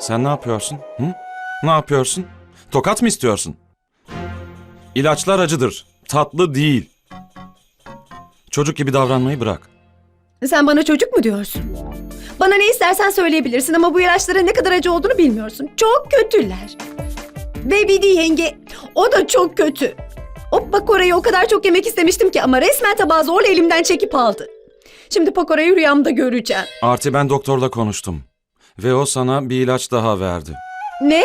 Sen ne yapıyorsun? Hı? Ne yapıyorsun? Tokat mı istiyorsun? İlaçlar acıdır. Tatlı değil. Çocuk gibi davranmayı bırak. Sen bana çocuk mu diyorsun? Bana ne istersen söyleyebilirsin ama bu ilaçların ne kadar acı olduğunu bilmiyorsun. Çok kötüler. Ve Bidi yenge o da çok kötü. O pakorayı o kadar çok yemek istemiştim ki ama resmen tabağı zorla elimden çekip aldı. Şimdi pakorayı rüyamda göreceğim. Artı ben doktorla konuştum. Ve o sana bir ilaç daha verdi. Ne?